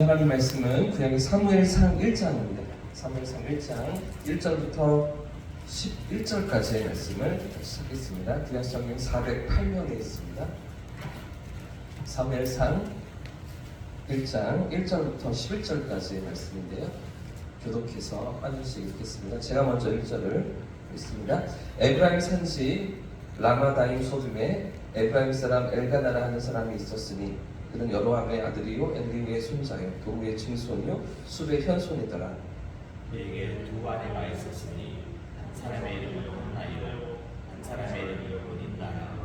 하나님 말씀은 구약의 사무엘상 1장입니다. 사무엘상 1장 1절부터 11절까지의 말씀을 시작했습니다. 구약 성경 408면에 있습니다. 사무엘상 1장 1절부터 11절까지의 말씀인데요. 교독해서 한 절씩 읽겠습니다. 제가 먼저 1절을 읽습니다. 에브라임 산지 라마다임 소돔에 에브라임 사람 엘가나라 하는 사람이 있었으니 그는 여로함의 아들이요 엘리우의 손자요 도우의 증손이요 수의 현손이더라. 그에게 두 아내가 있었으니 한 사람의 이름은 한나이요 한 사람의 이름은 문인나라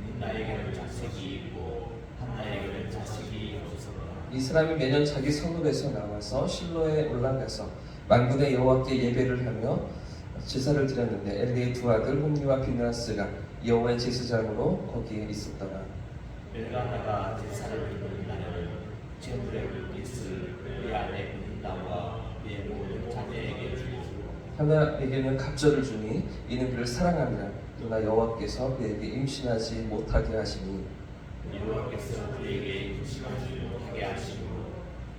문인나에게는 자식이 있고 한나에게는 자식이 없었더라 이 사람이 매년 자기 성읍에서 나와서 실로에 올라가서 만군의 여호와께 예배를 하며 제사를 드렸는데 엘리의 두 아들 홈리와 비나스가 여호와의 제사장으로 거기에 있었더라. 엘가나가 제사를 드리는 날에는 제물의 불빛을 그의 아내 문인나와 그의 모든 자녀에게 주고 하나에게는 갑절을 주니 이는 그를 사랑하니라 그러나 여호와께서 그에게 임신하지 못하게 하시니 여호와께서 그에게 임신하지 못하게 하시고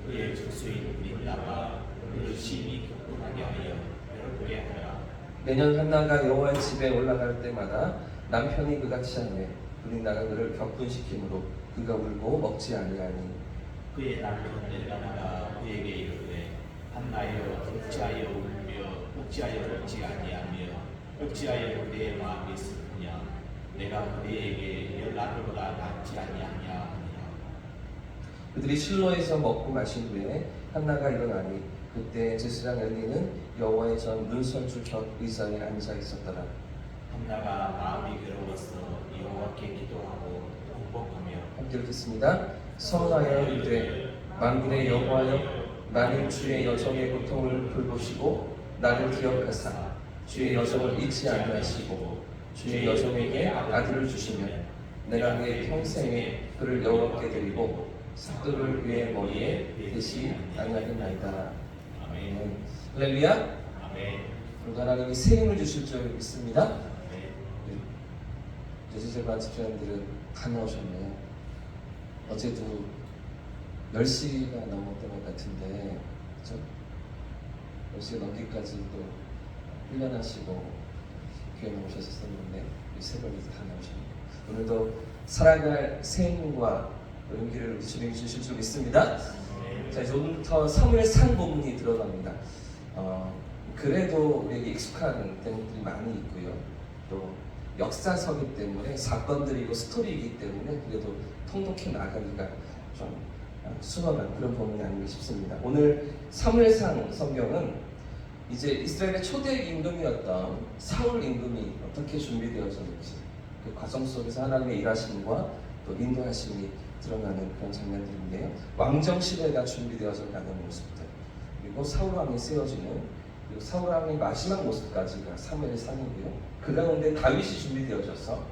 그의 적수인 문인나가 그를 심히 격분하게 하여 괴롭게 하라. 매년 한나가 여호와의 집에 올라갈 때마다 남편이 그같이 하네 그린나가 그를 격분시키므로 그가 울고 먹지 아니하니. 그의 남편 엘가나가 그에게 이르되 한나여 어찌하여 울며 어찌하여 먹지 아니하며 어찌하여 그대의 마음이 슬프냐? 내가 그대에게 열 아들보다 낫지 아니하냐? 그들이 실로에서 먹고 마신 후에 한나가 일어나니 그때 제사장 엘리는 여호와의 전 문설주 곁 의자에 앉아 있었더라 한나가 마음이 괴로워서 여호와께 기도하고 공복하며 함께 읽겠습니다. 성하여 이르되 만군의 여호와여 나는 주의 여정의 고통을 돌보시고 나를 기억하사 주의 여정을 잊지 아니하시고 주의 여정에게 아들을 주시면 내가 그의 평생에 그를 여호와께 드리고 삭도를 그의 머리에 대시 아니하겠나이다. 아멘. 아멘. 할렐루야. 아멘. 그리고 하나님이 새 힘을 주실 줄 믿습니다 아멘 예수제반 집사님들은 다 나오셨네요. 어제도 10시가 넘었던 것 같은데 그죠? 10시 넘기까지 또 훈련하시고 교회 오셨었는데 이 새벽에 다 나오셨네요. 오늘도 살아갈 또 용기를 우리 주님이 주실 줄 믿습니다. 자 이제 오늘부터 사무엘상 부분이 들어갑니다. 어, 그래도 우리에게 익숙한 대목들이 많이 있고요 또 역사서기 때문에 사건들이고 스토리이기 때문에 그래도 통독해 나가기가 좀 어, 수월한 그런 부분이 아닌가 싶습니다. 오늘 사무엘상 성경은 이제 이스라엘의 초대 임금이었던 사울 임금이 어떻게 준비되어졌는지 그 과정 속에서 하나님의 일하심과 또 인도하심이 드러나는 그런 장면들인데요. 왕정 시대가 준비되어져 가는 모습들 그리고 사울 왕이 세워지는 사울 왕의 마지막 모습까지가 사무엘의 상이고요. 그 가운데 다윗이 준비되어져서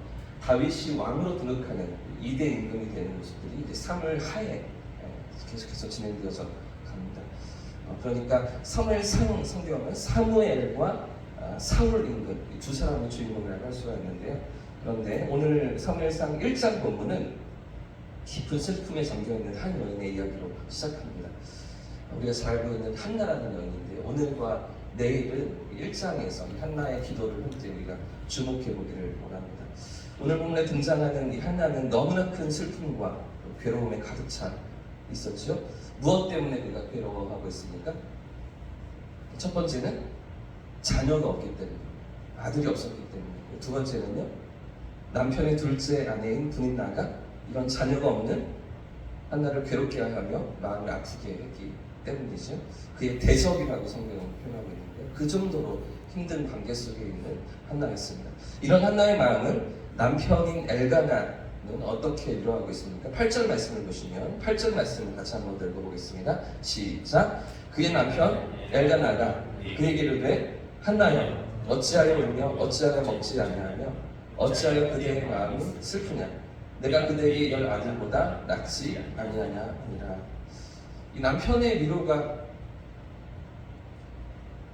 다윗이 왕으로 등극하는 이대 임금이 되는 모습들이 이제 사무엘 하에 예, 계속해서 진행되어서 갑니다. 어, 그러니까 사무엘 상 성경은 사무엘과 아, 사울 임금 이두 사람의 주인공이라고 할 수가 있는데요. 그런데 오늘 사무엘상 1장 본문은 깊은 슬픔에 잠겨 있는 한 여인의 이야기로 시작합니다. 우리가 잘 알고 있는 한나라는 여인인데 오늘과 내일은 1장에서 한나의 기도를 함께 우리가 주목해 보기를 원합니다. 오늘 본문에 등장하는 이 한나는 너무나 큰 슬픔과 괴로움에 가득 차 있었죠. 무엇 때문에 그가 괴로워하고 있습니까? 첫 번째는 자녀가 없기 때문에 아들이 없었기 때문에 두 번째는요 남편의 둘째 아내인 분인나가 이런 자녀가 없는 한나를 괴롭게 하며 마음을 아프게 했기 때문이죠. 그의 대적이라고 성경은 표현하고 있는데 그 정도로 힘든 관계 속에 있는 한나였습니다. 이런 한나의 마음을 남편인 엘가나 는 어떻게 위로하고 있습니까? 8절 말씀을 보시면 8절 말씀을 같이 한번 읽어보겠습니다. 시작. 그의 남편 엘가나가 그에게 이르되 한나여 어찌하여 울며 어찌하여 먹지 아니하며 어찌하여 그대의 마음이 슬프냐 내가 그대에게 열 아들보다 낫지 아니하냐 아니라 이 남편의 위로가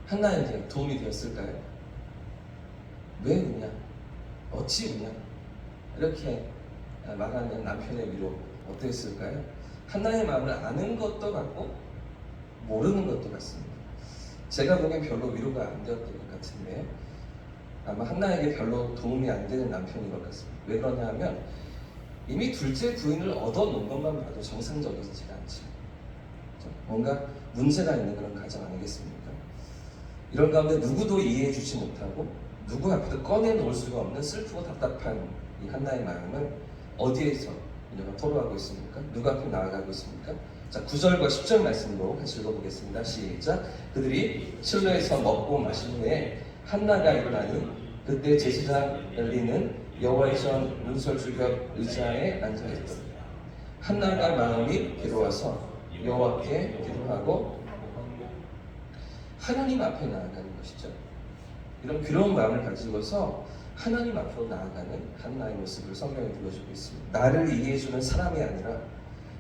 한나에게 도움이 되었을까요? 왜 우냐? 어찌 우냐? 이렇게 말하는 남편의 위로 어땠을까요? 한나의 마음을 아는 것도 같고 모르는 것도 같습니다. 제가 보기엔 별로 위로가 안 되었던 것 같은데 아마 한나에게 별로 도움이 안 되는 남편인 것 같습니다. 왜 그러냐 하면 이미 둘째 부인을 얻어놓은 것만 봐도 정상적이지가 않죠. 뭔가 문제가 있는 그런 가정 아니겠습니까? 이런 가운데 누구도 이해해 주지 못하고 누구 앞에도 꺼내놓을 수가 없는 슬프고 답답한 이 한나의 마음은 어디에서 이녀가 토로하고 있습니까? 누구 앞에 나아가고 있습니까? 자, 9절과 10절 말씀으로 같이 읽어보겠습니다. 시작. 그들이 실로에서 먹고 마신 후에 한나가 일어나니 그때 제사장 엘리는 여호와의 전 문설 주벽 의자에 앉아있더라. 한나가 마음이 괴로워서 여호와께 기도하고 하나님 앞에 나아가는 것이죠. 이런 괴로운 마음을 가지고서 하나님 앞으로 나아가는 한나의 모습을 성경에 보여주고 있습니다. 나를 이해해주는 사람이 아니라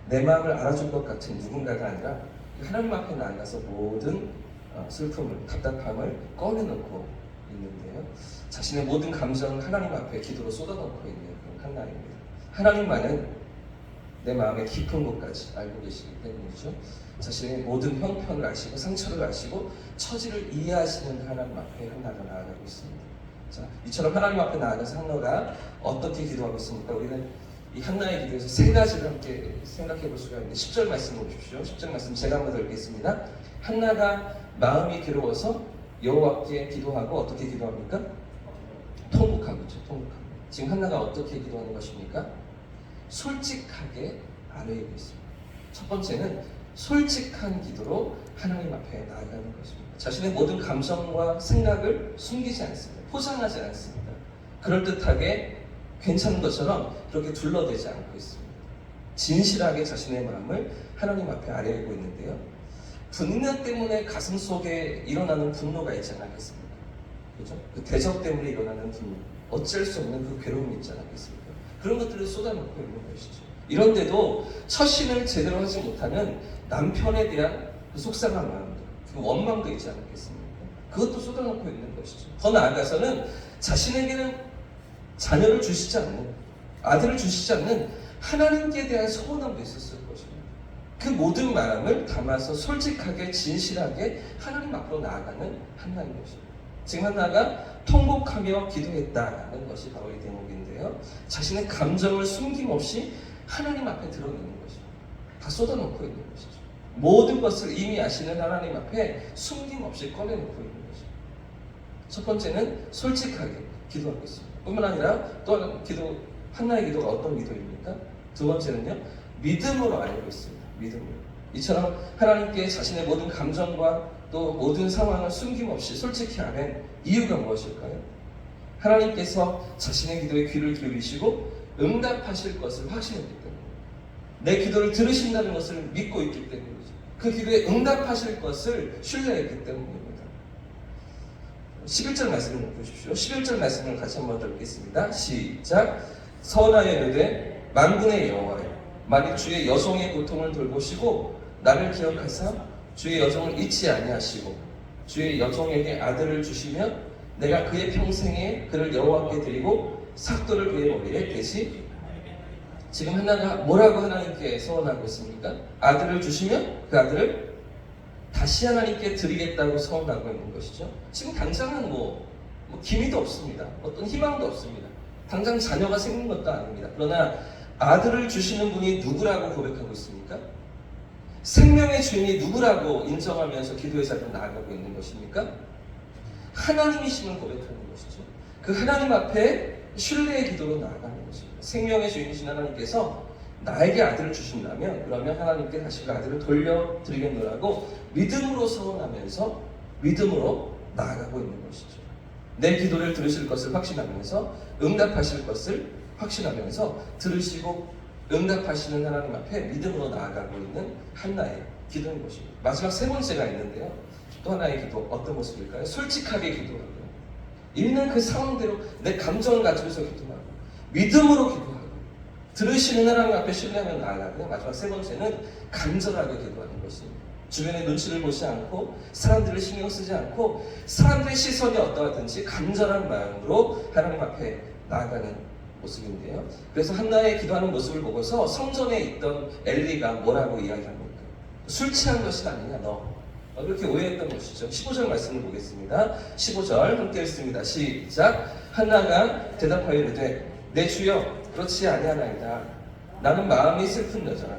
내 마음을 알아줄 것 같은 누군가가 아니라 하나님 앞에 나아가서 모든 어, 슬픔을, 답답함을 꺼내놓고 있는데요. 자신의 모든 감정을 하나님 앞에 기도로 쏟아놓고 있는 그런 한나입니다. 하나님만은 내 마음의 깊은 곳까지 알고 계시기 때문이죠. 자신의 모든 형편을 아시고 상처를 아시고 처지를 이해하시는 하나님 앞에 한나가 나아가고 있습니다. 자, 이처럼 하나님 앞에 나아가서 한나가 어떻게 기도하고 있습니까? 우리는 이 한나의 기도에서 세 가지를 함께 생각해 볼 수가 있는데 10절 말씀 보십시오. 10절 말씀 제가 한번 더 읽겠습니다. 한나가 마음이 괴로워서 여호와께 기도하고 어떻게 기도합니까? 통곡하고 있죠. 통곡하고. 지금 한나가 어떻게 기도하는 것입니까? 솔직하게 아뢰고 있습니다. 첫 번째는 솔직한 기도로 하나님 앞에 나아가는 것입니다. 자신의 모든 감정과 생각을 숨기지 않습니다. 포장하지 않습니다. 그럴듯하게 괜찮은 것처럼 그렇게 둘러대지 않고 있습니다. 진실하게 자신의 마음을 하나님 앞에 아뢰고 있는데요. 분노 때문에 가슴 속에 일어나는 분노가 있지 않겠습니까? 그죠? 그 대적 때문에 일어나는 분노, 어쩔 수 없는 그 괴로움이 있지 않겠습니까? 그런 것들을 쏟아놓고 있는 것이죠. 이런데도 처신을 제대로 하지 못하는 남편에 대한 그 속상한 마음들, 그 원망도 있지 않겠습니까? 그것도 쏟아놓고 있는 것이죠. 더 나아가서는 자신에게는 자녀를 주시지 않는, 아들을 주시지 않는 하나님께 대한 서운함도 있었을 것입니다. 그 모든 마음을 담아서 솔직하게, 진실하게 하나님 앞으로 나아가는 한나인 것입니다. 한나가 통곡하며 기도했다는 것이 바로 이 대목인데요. 자신의 감정을 숨김없이 하나님 앞에 드러내는 것입니다. 다 쏟아놓고 있는 것이죠. 모든 것을 이미 아시는 하나님 앞에 숨김없이 꺼내놓고 있는 것입니다. 첫 번째는 솔직하게 기도하고 있습니다. 뿐만 아니라 또 하나 기도, 한나의 기도가 어떤 기도입니까? 두 번째는요, 믿음으로 알고 있습니다. 믿음으로. 이처럼 하나님께 자신의 모든 감정과 또 모든 상황을 숨김없이 솔직히 아는 이유가 무엇일까요? 하나님께서 자신의 기도에 귀를 기울이시고 응답하실 것을 확신했기 때문에 내 기도를 들으신다는 것을 믿고 있기 때문이죠. 그 기도에 응답하실 것을 신뢰했기 때문입니다. 11절 말씀을 보십시오. 11절 말씀을 같이 한번 더 읽겠습니다. 시작. 선하여 이르되 만군의 여호와여 만일 주의 여종의 고통을 돌보시고 나를 기억하사 주의 여종을 잊지 아니하시고 주의 여종에게 아들을 주시면 내가 그의 평생에 그를 여호와께 드리고 삭도를 그의 머리에 대시 지금 하나가 뭐라고 하나님께 서원하고 있습니까? 아들을 주시면 그 아들을 다시 하나님께 드리겠다고 서원하고 있는 것이죠. 지금 당장은 뭐, 뭐 기미도 없습니다. 어떤 희망도 없습니다. 당장 자녀가 생긴 것도 아닙니다. 그러나 아들을 주시는 분이 누구라고 고백하고 있습니까? 생명의 주인이 누구라고 인정하면서 기도의 자리로 나아가고 있는 것입니까? 하나님이심을 고백하는 것이죠. 그 하나님 앞에 신뢰의 기도로 나아가는 것입니다. 생명의 주인이신 하나님께서 나에게 아들을 주신다면 그러면 하나님께 다시 그 아들을 돌려드리겠노라고 믿음으로 서원하면서 믿음으로 나아가고 있는 것이죠. 내 기도를 들으실 것을 확신하면서 응답하실 것을 확신하면서 들으시고 응답하시는 하나님 앞에 믿음으로 나아가고 있는 한나의 기도인 것입니다. 마지막 세 번째가 있는데요. 또 하나의 기도 어떤 모습일까요? 솔직하게 기도하고요. 있는 그 상황대로 내 감정을 가지고서 기도하고 믿음으로 기도하고 들으시는 하나님 앞에 신뢰하며 나아가고요. 마지막 세 번째는 간절하게 기도하는 것입니다. 주변의 눈치를 보지 않고 사람들을 신경 쓰지 않고 사람들의 시선이 어떠하든지 간절한 마음으로 하나님 앞에 나아가는 모습인데요. 그래서 한나의 기도하는 모습을 보고서 성전에 있던 엘리가 뭐라고 이야기합니까? 술 취한 것이 아니냐 너. 어, 그렇게 오해했던 것이죠. 15절 말씀을 보겠습니다. 15절 함께 읽습니다. 시작. 한나가 대답하여 이르되 내 주여 그렇지 아니하나이다. 나는 마음이 슬픈 여자라.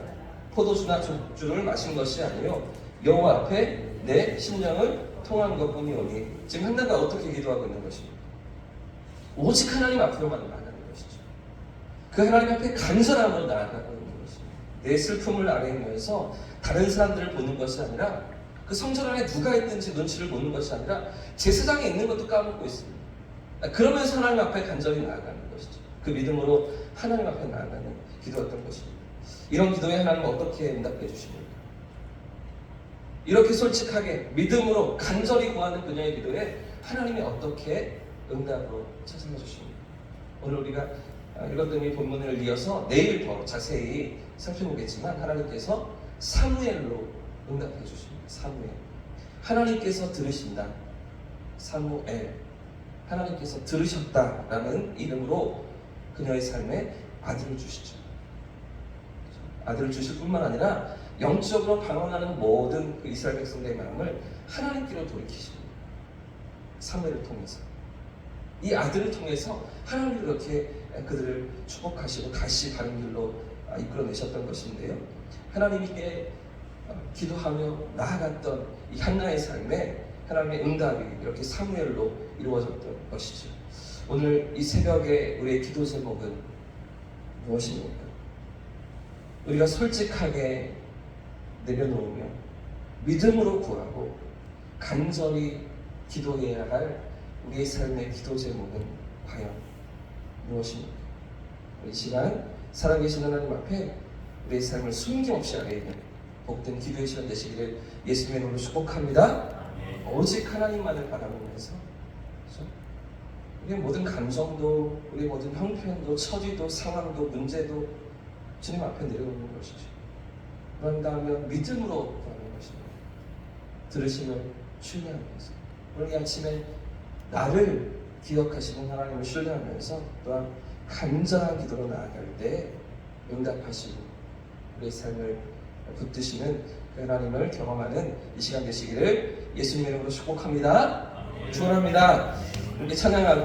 포도주나 족주를 마신 것이 아니요 여호와 앞에 내 심령을 통한 것뿐이오니 지금 한나가 어떻게 기도하고 있는 것입니까? 오직 하나님 앞으로만 것이죠. 그 하나님 앞에 간절함으로 나아가고 있는 것입니다. 내 슬픔을 아뢰면서 다른 사람들을 보는 것이 아니라 그 성전 안에 누가 있는지 눈치를 보는 것이 아니라 제사장에 있는 것도 까먹고 있습니다. 그러면서 하나님 앞에 간절히 나아가는 것이죠. 그 믿음으로 하나님 앞에 나아가는 기도였던 것입니다. 이런 기도에 하나님 어떻게 응답해 주십니까? 이렇게 솔직하게 믿음으로 간절히 구하는 그녀의 기도에 하나님이 어떻게 응답으로 찾아내 주십니까? 오늘 우리가 읽었던 이 본문을 이어서 내일 더 자세히 살펴보겠지만 하나님께서 사무엘로 응답해 주십니다. 사무엘. 하나님께서 들으신다. 사무엘. 하나님께서 들으셨다라는 이름으로 그녀의 삶에 아들을 주시죠. 아들을 주실 뿐만 아니라 영적으로 방황하는 모든 그 이스라엘 백성들의 마음을 하나님께로 돌이키십니다. 사무엘을 통해서 이 아들을 통해서 하나님이 그렇게 그들을 축복하시고 다시 바른 길로 아, 이끌어내셨던 것인데요. 하나님께 어, 기도하며 나아갔던 이 한나의 삶에 하나님의 응답이 이렇게 사무엘로 이루어졌던 것이죠. 오늘 이 새벽에 우리의 기도 제목은 무엇입니까? 우리가 솔직하게 내려놓으며 믿음으로 구하고 간절히 기도해야 할 우리의 삶의 기도 제목은 과연 무엇입니까? 이 시간 살아계신 하나님 앞에 우리의 삶을 숨김없이 아뢰는 복된 기도의 시간 되시기를 예수님의 이름으로 축복합니다. 오직 하나님만을 바라보면서 그렇죠? 우리의 모든 감정도 우리의 모든 형편도 처지도 상황도 문제도 주님 앞에 내려놓는 것이죠. 그런다면 믿음으로 구하는 것입니다. 들으심을 신뢰하면서 오늘 이 아침에 나를 기억하시는 하나님을 신뢰하면서 또한 간절한 기도로 나아갈 때 응답하시고 우리의 삶을 붙드시는 그 하나님을 경험하는 이 시간 되시기를 예수님 이름으로 축복합니다. 축원합니다. 우리 찬양하고